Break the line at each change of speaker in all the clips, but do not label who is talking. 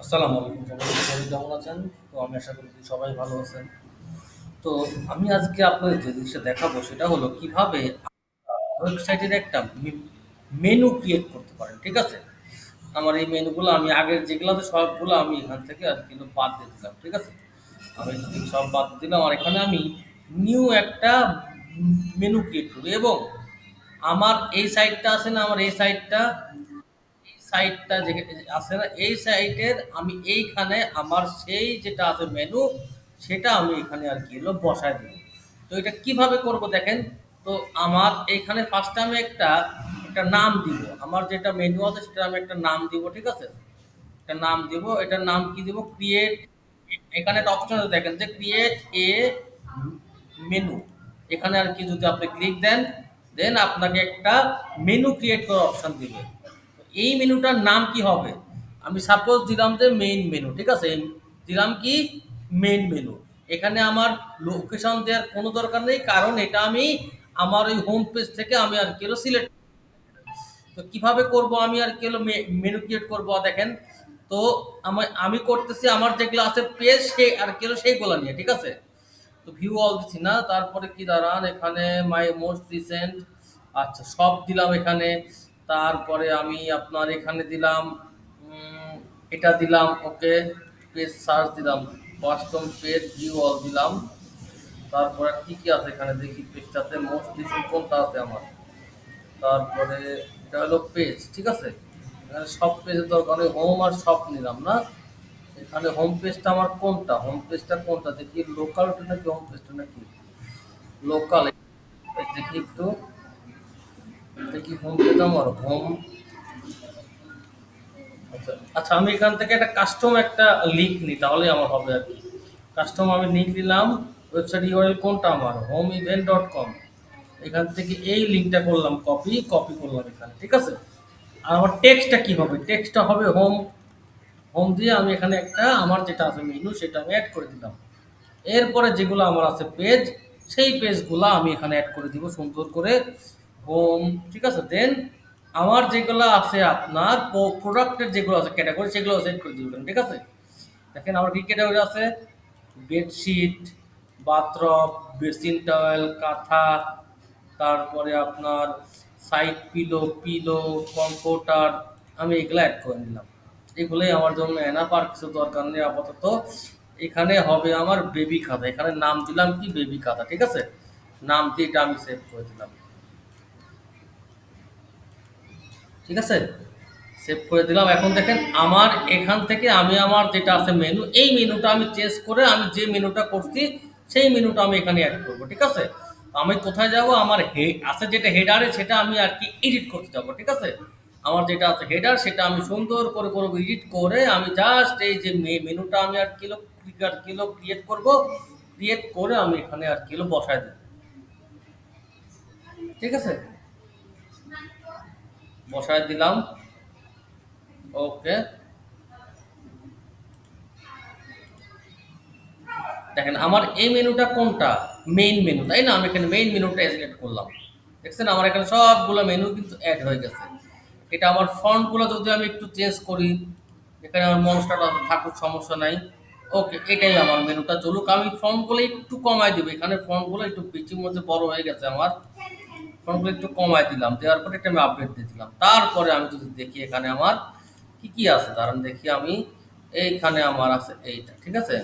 আসসালামু আলাইকুম সবাই। সবাই কেমন আছেন? তো আমি আশা করি সবাই ভালো আছেন। তো আমি আজকে আপনাদের যে জিনিসটা দেখাবো সেটা হলো কীভাবে ওয়েবসাইটের একটা মেনু ক্রিয়েট করতে পারেন, ঠিক আছে? আমার এই মেনুগুলো আমি আগের যেগুলো আছে সবগুলো আমি এখান থেকে আর কিন্তু বাদ দিয়ে দিলাম, ঠিক আছে? আমি এখান থেকে সব বাদ দিলাম। আর এখানে আমি নিউ একটা মেনু ক্রিয়েট করি এবং আমার এই সাইটটা আছে না, আমার এই সাইটটা সাইটটা যে আছে না, এই সাইটের আমি এইখানে আমার সেই যেটা আছে মেনু সেটা আমি এখানে আর কি হলো বসায় দিব তো এটা কীভাবে করব দেখেন? তো আমার এইখানে ফার্স্টে আমি একটা একটা নাম দিব। আমার যেটা মেনু আছে, সেটা আমি একটা নাম দিব, ঠিক আছে? একটা নাম দিব, এটার নাম কি দিব? ক্রিয়েট এখানে একটা অপশন আছে দেখেন যে ক্রিয়েট এ মেনু এখানে আর কি যদি আপনি ক্লিক দেন দেন আপনাকে একটা মেনু ক্রিয়েট করার অপশন দিবে। এই মেনুটার নাম কি হবে? আমি সাপোজ দিলাম যে মেইন মেনু ঠিক আছে? দিলাম কি? মেইন মেনু এখানে আমার লোকেশন দেওয়ার কোনো দরকার নেই, কারণ এটা আমি আমার ওই হোম পেজ থেকে আমি আর কি সিলেক্ট তো কীভাবে করব আমি আর কি মেনু ক্রিয়েট করব দেখেন? তো আমি আমি করতেছি আমার যেগুলো আছে পেজ সে আর কি সেইগুলো নিয়ে, ঠিক আছে? তো ভিউ অল দিচ্ছি না, তারপরে কি দাঁড়ান, এখানে মাই মোস্ট রিসেন্ট আচ্ছা সব দিলাম এখানে। তারপরে আমি আপনার এখানে দিলাম এটা দিলাম, ওকে, পেজ সার্চ দিলাম কাস্টম পেজ ভিউ অল দিলাম। তারপরে কি কি আছে এখানে দেখি পেজটাতে মোস্ট রিসেন্ট কোনটা আছে আমার? তারপরে এটা হলো পেজ, ঠিক আছে? এখানে সব পেজের দরকার হোম আর সব নিলাম না? এখানে হোম পেজটা আমার কোনটা? হোম পেজটা কোনটা? দেখি লোকালটা নাকি হোম পেজটা নাকি? লোকাল দেখি একটু। দেখি হোম পেজ আমার হোম আচ্ছা আমি এখান থেকে একটা কাস্টম একটা লিঙ্ক নিই তাহলে আমার হবে আর কি। কাস্টম আমি লিঙ্ক নিলাম ওয়েবসাইট ইউআরএল কোনটা আমার? হোম ইভেন্ট ডট কম এখান থেকে এই লিঙ্কটা করলাম কপি কপি করলাম এখানে, ঠিক আছে? আর আমার টেক্সটটা কি হবে? টেক্সটটা হবে হোম হোম দিয়ে আমি এখানে একটা, আমার যেটা আছে মেনু সেটা আমি অ্যাড করে দিলাম। এরপরে যেগুলো আমার আছে পেজ সেই পেজগুলো আমি এখানে অ্যাড করে দিব, সুন্দর করে। হোম ঠিক আছে? দেন আমার যেগুলো আছে আপনার প্রোডাক্টের যেগুলো আছে ক্যাটাগরি সেগুলো সেট করে দিবেন, ঠিক আছে? দেখেন আমার কি ক্যাটাগরি আছে? বেডশিট বাথরব বেসিন টাওয়েল কাঁথা, তারপরে আপনার সাইড পিলো পিলো কমফোর্টার আমি এগুলো অ্যাড করে নিলাম। এগুলোই আমার জন্য এনাফ আর কিছু দরকার নেই আপাতত। এখানে হবে আমার বেবি খাতা, এখানে নাম দিলাম কি? বেবি খাতা, ঠিক আছে? নাম দিয়ে এটা আমি সেভ করে দিলাম। ঠিক আছে? সেভ করে দিলাম। এখন দেখেন, আমার এখান থেকে আমি আমার যেটা আছে মেনু এই মেনুটা আমি চেঞ্জ করে আমি যে মেনুটা করছি, সেই মেনুটা আমি এখানে অ্যাড করব, ঠিক আছে? আমি কোথায় যাব? আমার হে আছে যেটা হেডারে সেটা আমি আর কি এডিট করতে যাব, ঠিক আছে? আমার যেটা আছে হেডার সেটা আমি সুন্দর করে করব এডিট করে আমি জাস্ট এই যে মেনুটা আমি আর কিলো আর কিলো ক্রিয়েট করব ক্রিয়েট করে আমি এখানে আর কিলো বসায় দেব। ঠিক আছে? বসায় দিলাম। ওকে। দেখেন, আমার এই মেনুটা কোনটা? মেইন মেনু তাই না? আমি এখানে মেইন মেনুটা সিলেক্ট করলাম। দেখছেন? আমার এখানে সবগুলো মেনু কিন্তু অ্যাড হয়ে গেছে। এটা আমার ফন্টগুলো যদি আমি একটু চেঞ্জ করি, এখানে আমার মনস্টারটা থাকুক, সমস্যা নাই। ওকে, এটাই আমার মেনুটা চলুক। আমি ফন্টগুলো একটু কমাই দেবো। এখানে ফন্টগুলো একটু বেশির মধ্যে বড় হয়ে গেছে আমার। ফন্টগুলো একটু কমাই দিলাম, দেওয়ার পরে একটা আমি আপডেট দিয়ে দিলাম। তারপরে আমি যদি দেখি এখানে আমার কি কি আছে দাঁড়ান দেখি আমি এইখানে আমার আছে এইটা, ঠিক আছে?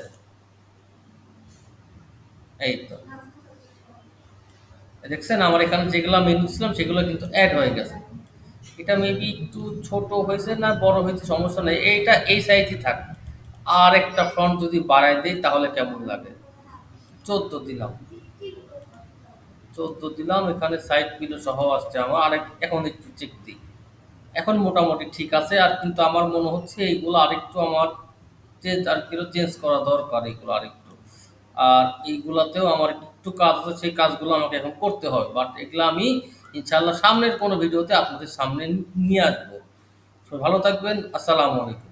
এই তো। দেখছেন আমার এখানে যেগুলো মেনু ছিলাম সেগুলো কিন্তু অ্যাড হয়ে গেছে। এটা মেবি একটু ছোট হয়েছে না বড় হয়েছে, সমস্যা নেই। এইটা এই সাইজই থাক। আর একটা ফ্রন্ট যদি বাড়াই দিই, তাহলে কেমন লাগে? চোদ্দ দিলাম। চোদ্দ দিলাম, এখানে সাইড পিলো সহ আসছে আমার। আরেক এখন একটু চেক দিই। এখন মোটামুটি ঠিক আছে, আর কিন্তু আমার মনে হচ্ছে এইগুলো আরেকটু আমার চেঞ্জ আর কি চেঞ্জ করা দরকার এইগুলো আরেকটু। আর এইগুলাতেও আমার একটু কাজ আছে, সেই কাজগুলো আমাকে এখন করতে হবে। বাট এগুলো আমি ইনশাআল্লাহ সামনের কোনো ভিডিওতে আপনাদের সামনে নিয়ে আসব। ভালো থাকবেন, আসসালামু আলাইকুম।